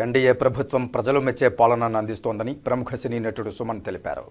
NDA ప్రభుత్వం ప్రజలు మెచ్చే పాలనను అందిస్తోందని ప్రముఖ సినీ నటుడు సుమన్ తెలిపారు.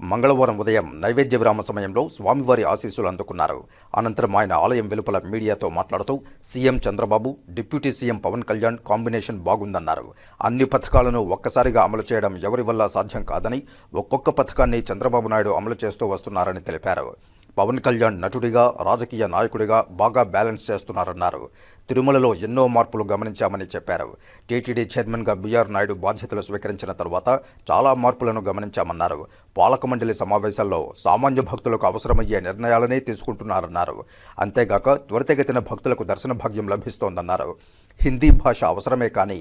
మంగళవారం ఉదయం నైవేద్య విరామ సమయంలో స్వామివారి ఆశీస్సులు అందుకున్నారు. అనంతరం ఆయన ఆలయం వెలుపల మీడియాతో మాట్లాడుతూ CM Chandrababu deputy CM Pawan Kalyan combination బాగుందన్నారు. అన్ని పథకాలను ఒక్కసారిగా అమలు చేయడం ఎవరి వల్ల సాధ్యం కాదని ఒక్కొక్క పథకాన్ని చంద్రబాబు నాయుడు అమలు చేస్తూ వస్తున్నారని తెలిపారు. పవన్ కళ్యాణ్ నటుడిగా రాజకీయ నాయకుడిగా బాగా బ్యాలెన్స్ చేస్తున్నారన్నారు. తిరుమలలో ఎన్నో మార్పులు గమనించామని చెప్పారు. టీటీడీ చైర్మన్గా బీఆర్ నాయుడు బాధ్యతలు స్వీకరించిన తర్వాత చాలా మార్పులను గమనించామన్నారు. పాలక మండలి సమావేశాల్లో సామాన్య భక్తులకు అవసరమయ్యే నిర్ణయాలనే తీసుకుంటున్నారన్నారు. అంతేగాక త్వరితగతిన భక్తులకు దర్శన భాగ్యం లభిస్తోందన్నారు. హిందీ భాష అవసరమే కానీ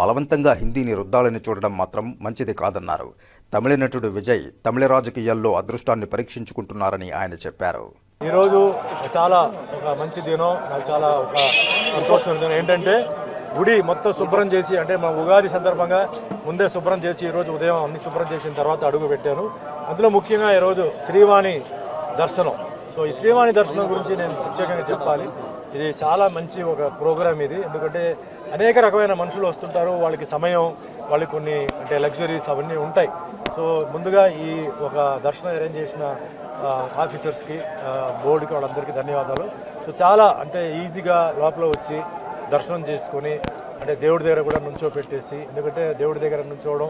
బలవంతంగా హిందీని రుద్దాలని చూడడం మాత్రం మంచిది కాదన్నారు. తమిళ నటుడు విజయ్ తమిళ రాజకీయాల్లో అదృష్టాన్ని పరీక్షించుకుంటున్నారని ఆయన చెప్పారు. ఈరోజు చాలా ఒక మంచి దినం నాకు చాలా ఒక సంతోషమైన దినం ఏంటంటే గుడి మొత్తం శుభ్రం చేసి అంటే మా ఉగాది సందర్భంగా ముందే శుభ్రం చేసి ఈరోజు ఉదయం అన్ని శుభ్రం చేసిన తర్వాత అడుగు పెట్టాను. అందులో ముఖ్యంగా ఈరోజు శ్రీవాణి దర్శనం. సో ఈ శ్రీవాణి దర్శనం గురించి నేను ప్రత్యేకంగా చెప్పాలి. ఇది చాలా మంచి ఒక ప్రోగ్రామ్ ఇది. ఎందుకంటే అనేక రకమైన మనుషులు వస్తుంటారు వాళ్ళకి సమయం వాళ్ళకి కొన్ని అంటే లగ్జరీస్ అవన్నీ ఉంటాయి. సో ముందుగా ఈ ఒక దర్శనం అరేంజ్ చేసిన ఆఫీసర్స్కి బోర్డుకి వాళ్ళందరికీ ధన్యవాదాలు. సో చాలా అంటే ఈజీగా లోపల వచ్చి దర్శనం చేసుకొని అంటే దేవుడి దగ్గర కూడా నుంచో పెట్టేసి ఎందుకంటే దేవుడి దగ్గర నుంచోవడం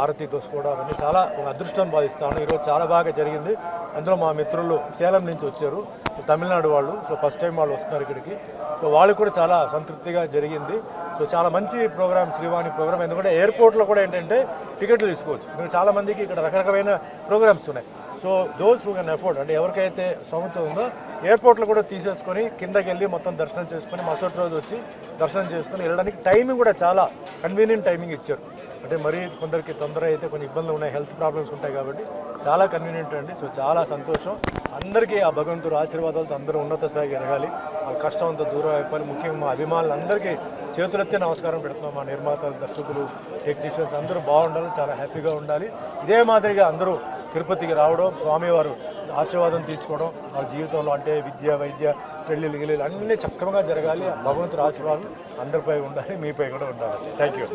ఆరతి తోసుకోవడం అవన్నీ చాలా ఒక అదృష్టం భావిస్తాను. ఈరోజు చాలా బాగా జరిగింది. అందులో మా మిత్రులు సేలం నుంచి వచ్చారు. తమిళనాడు వాళ్ళు సో ఫస్ట్ టైం వాళ్ళు వస్తున్నారు ఇక్కడికి. సో వాళ్ళు కూడా చాలా సంతృప్తిగా జరిగింది. సో చాలా మంచి ప్రోగ్రామ్ శ్రీవాణి ప్రోగ్రామ్ ఎందుకంటే ఎయిర్పోర్ట్లో కూడా ఏంటంటే టికెట్లు తీసుకోవచ్చు. ఎందుకంటే చాలా మందికి ఇక్కడ రకరకమైన ప్రోగ్రామ్స్ ఉన్నాయి. So those who can afford అంటే ఎవరికైతే సొంత ఉందో ఎయిర్పోర్ట్లో కూడా తీసేసుకొని కిందకి వెళ్ళి మొత్తం దర్శనం చేసుకొని మరుసటి రోజు వచ్చి దర్శనం చేసుకొని వెళ్ళడానికి టైమింగ్ కూడా చాలా కన్వీనియంట్ టైమింగ్ ఇచ్చారు. అంటే మరీ కొందరికి తొందర అయితే కొన్ని ఇబ్బందులు ఉన్నాయి హెల్త్ ప్రాబ్లమ్స్ ఉంటాయి కాబట్టి చాలా కన్వీనియంట్ అండి. సో చాలా సంతోషం. అందరికీ ఆ భగవంతుడు ఆశీర్వాదాలతో అందరూ ఉన్నత స్థాయికి ఎదగాలి. ఆ కష్టం అంతా దూరం అయిపోయి ముఖ్యంగా మా అభిమానులందరికీ చేతులెత్తే నమస్కారం పెడుతున్నాం. మా నిర్మాతలు దర్శకులు టెక్నీషియన్స్ అందరూ బాగుండాలి చాలా హ్యాపీగా ఉండాలి. ఇదే మాదిరిగా అందరూ తిరుపతికి రావడం స్వామివారు ఆశీర్వాదం తీసుకోవడం వాళ్ళ జీవితంలో అంటే విద్య వైద్య పెళ్ళిళ్ళు గిళ్ళిళ్ళు అన్నీ చక్కగా జరగాలి. భగవంతుడు ఆశీర్వాదం అందరిపై ఉండాలి మీపై కూడా ఉండాలి. Thank you